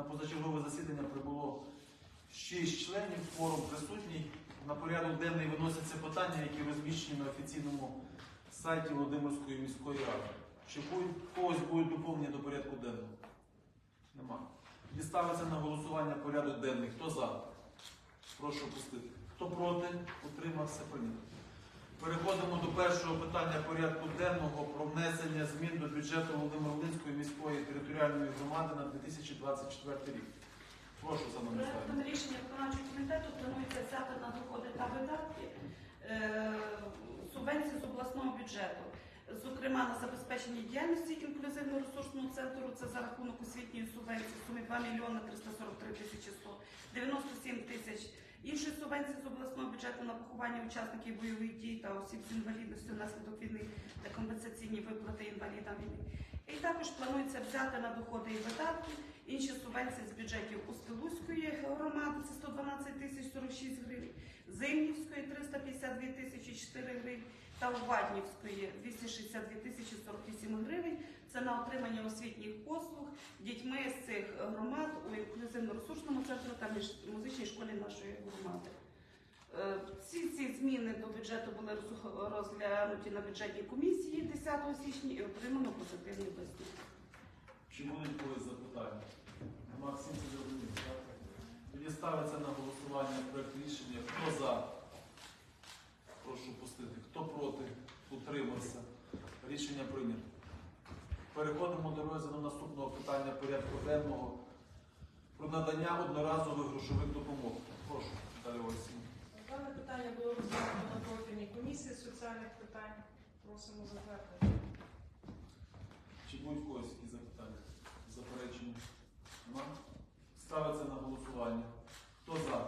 На позачергове засідання прибуло 6 членів, форум присутній. На порядок денний виносяться питання, які розміщені на офіційному сайті Володимирської міської ради. Чи когось будуть доповнення до порядку денного? Нема. Тоді ставиться на голосування порядок денний. Хто за? Прошу пустити. Хто проти? Утримався прийнято. Переходимо до першого питання порядку денного про внесення змін до бюджету Володимир-Волинської міської територіальної громади на 2024 рік. Прошу за нами Проектом рішення виконавчого комітету планується взяти на доходи та видатки е, субвенції з обласного бюджету. Зокрема, на забезпечення діяльності інклюзивно-ресурсного центру це за рахунок освітньої субвенції в сумі 2 мільйони 343 тисячі 100, 97 тисяч. Інші субвенції з обласного бюджету на поховання учасників бойових дій та осіб з інвалідністю внаслідок війни та компенсаційні виплати інвалідам війни. І також планується взяти на доходи і видатки інші субвенції з бюджетів Устилузької громади це 112 тисяч 46 гривень, Зимнівської 352 тисячі 4 гривень та Ваднівської 262 тисячі 48 гривень. Це на отримання освітніх послуг дітьми з цих громад у інклюзивно-ресурсному центрі та музичній школі нашої громади. Е, Всі ці зміни до бюджету були розглянуті на бюджетній комісії 10 січня і отримано позитивний висновок. Чи будуть когось запитання? Це зрозуміло, так? Тоді ставиться на голосування проект рішення. Хто за? Хто проти? Утримався. Рішення прийнято. Переходимо до розгляду наступного питання порядку денного про надання одноразових грошових допомог. Прошу, Наталія Олексійовна. Дане питання було розглянуто на профільній комісії з соціальних питань. Просимо затвердити. Чи будуть когось які запитання? Заперечення? Нема? Ставиться на голосування. Хто за?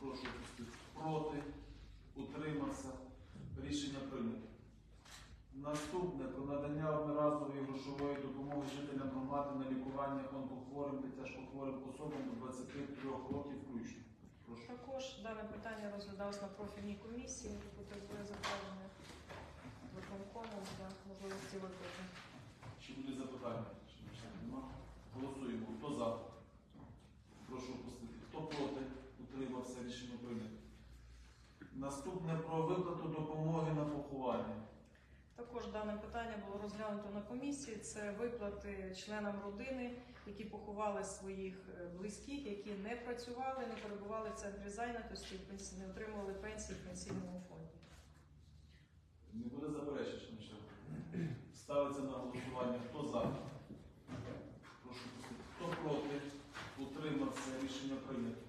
Прошу пустити. Проти? Утримався. Рішення прийнято. Наступне про надання одноразової грошової допомоги жителям громади на лікування онкохворим та тяжкохворим особам до 23 років включно. Прошу. Також дане питання розглядалось на профільній комісії, потребує затвердження виконкому для можливості виплати. Чи буде запитання? Чи Голосуємо. Хто за? Прошу пустити. Хто проти? Утримався. Рішення прийнято. Наступне про виплату допомоги на поховання. Також дане питання було розглянуто на комісії. Це виплати членам родини, які поховали своїх е, близьких, які не працювали, не перебували в центрі зайнятості, не отримували пенсії в пенсійному фонді. Не буде заперечень, що. Ставиться на голосування. Хто за? Прошу пустити. Хто проти? Утримався. Рішення прийнято.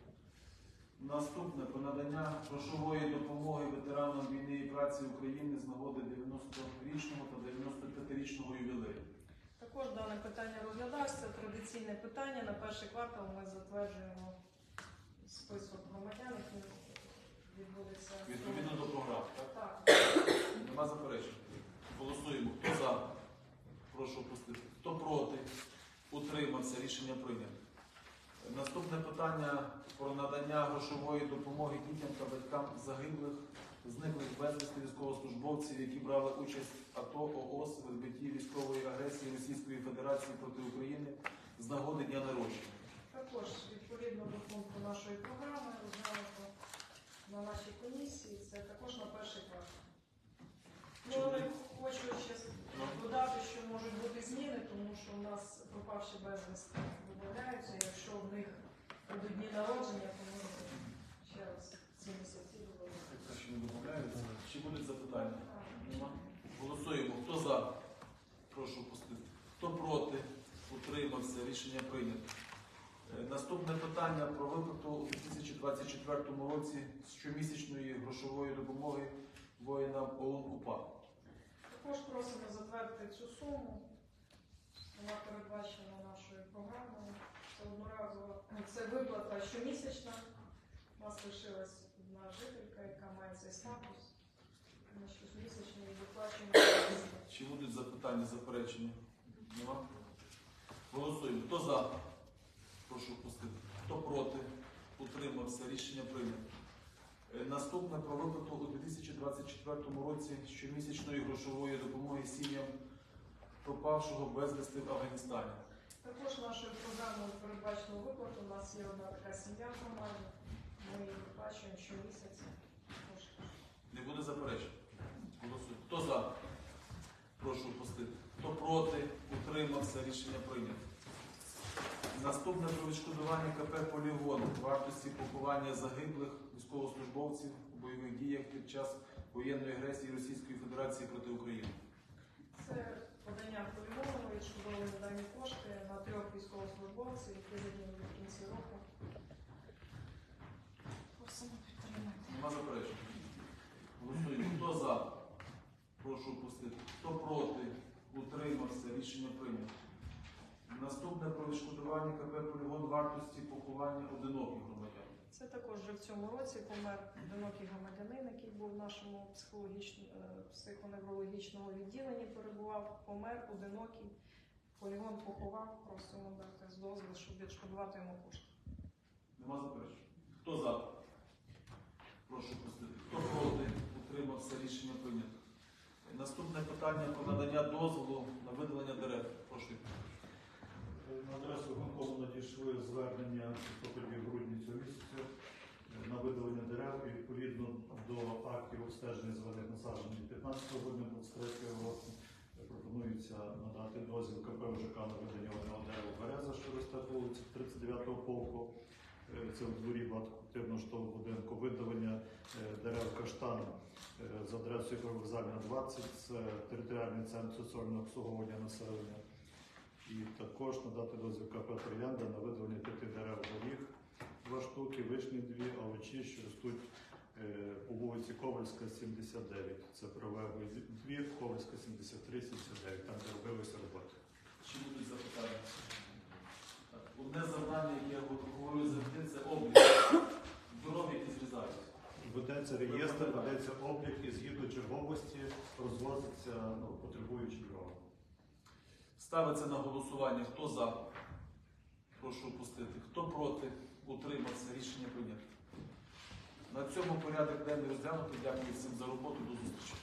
Наступне про надання грошової допомоги ветеранам війни і праці України з нагоди 90-річного та 95-річного ювілею. Також дане питання розглядалося. Традиційне питання. На перший квартал ми затверджуємо список громадян, які відбудеться Відповідно до програм. Так? Так. Нема заперечень. Голосуємо. Хто за? Прошу опустити. Хто проти? Утримався. Рішення прийнято. Наступне питання про надання грошової допомоги дітям та батькам загиблих, зниклих безвісти військовослужбовців, які брали участь в АТО ООС в відбитті військової агресії Російської Федерації проти України з нагоди дня народження. Також відповідно до пункту нашої програми розглянуто на нашій комісії. Це також на перший квартал. Ну, хочу ще додати, що можуть бути зміни, тому що у нас пропавші безвісти додаються. Якщо в них будуть дні народження, то ми ще раз ці місяці. Те, що не домовляються. Чи будуть запитання? Нема. Голосуємо. Хто за? Прошу пустити. Хто проти? Утримався. Рішення прийнято. Е, Наступне питання про виплату у 2024 році щомісячної грошової допомоги воїнам ОУН УПА. Також просимо затвердити цю суму. Вона передбачена нашою програмою. Це одноразова це виплата щомісячна. У нас лишилась одна жителька, яка має цей статус. Ми щомісячно її виплачуємо. Чи будуть запитання, заперечення? Нема? Голосуємо. Хто за? Прошу пустити. Хто проти? Утримався. Рішення прийнято. Е, Наступне про виплату у 2024 році щомісячної грошової допомоги сім'ям пропавшого безвісти в Афганістані. Також нашою програмою У нас є одна така сім'я в громаді. Ми її виплачуємо щомісяця. Не буде заперечень. Голосуємо. Хто за? Прошу опустити. Хто проти? Утримався. Рішення прийнято. Наступне про відшкодування КП Полігон вартості поховання загиблих військовослужбовців у бойових діях під час воєнної агресії Російської Федерації проти України. Це подання полігону, відшкодовуємо дані кошти на трьох військовослужбовців, які загинули в кінці року. Просимо підтримати. Нема заперечень. Голосуємо. Хто за? Прошу опустити. Хто проти? Утримався. Рішення прийнято. Наступне про відшкодування КП Полігон вартості поховання одиноких громадян. Це також вже в цьому році помер одинокий громадянин, який був в нашому е, психоневрологічному відділенні, перебував, помер одинокий. Полігон поховав, просимо дати з дозволу, щоб відшкодувати йому кошти. Нема заперечень. Хто за? Прошу пустити. Хто проти? Утримався. Рішення прийнято. Наступне питання про надання дозволу на видалення дерев. Прошу. На адресу виконкому надійшли звернення в листопаді-грудні цього місяця е, на видалення дерев і відповідно до актів обстеження зелених насаджень від 15 грудня 23 року пропонується надати дозвіл КП ОЖК на видалення одного дерева береза, що росте по вулиці 39-го полку. Е, Це в дворі багатоквартирного житлового будинку. Видалення е, дерев каштану е, за адресою Привокзальна 20, це територіальний центр соціального обслуговування населення. І також надати дозвіл КП Троянда на видалення п'яти дерев горіх, два штуки, вишні дві, алечі, що ростуть по вулиці Ковальська, 79. Це прилеглий двір, Ковальська, 73, 79, там де робилися роботи. Чи будуть запитання? Одне завдання, яке я говорю завжди, це облік дров, які зрізаються. Ведеться реєстр, ведеться облік і згідно черговості розвозиться ну, потребуючі дрова. Ставиться на голосування. Хто за? Прошу опустити. Хто проти? Утримався. Рішення прийнято. На цьому порядок денний розглянути. Дякую всім за роботу. До зустрічі.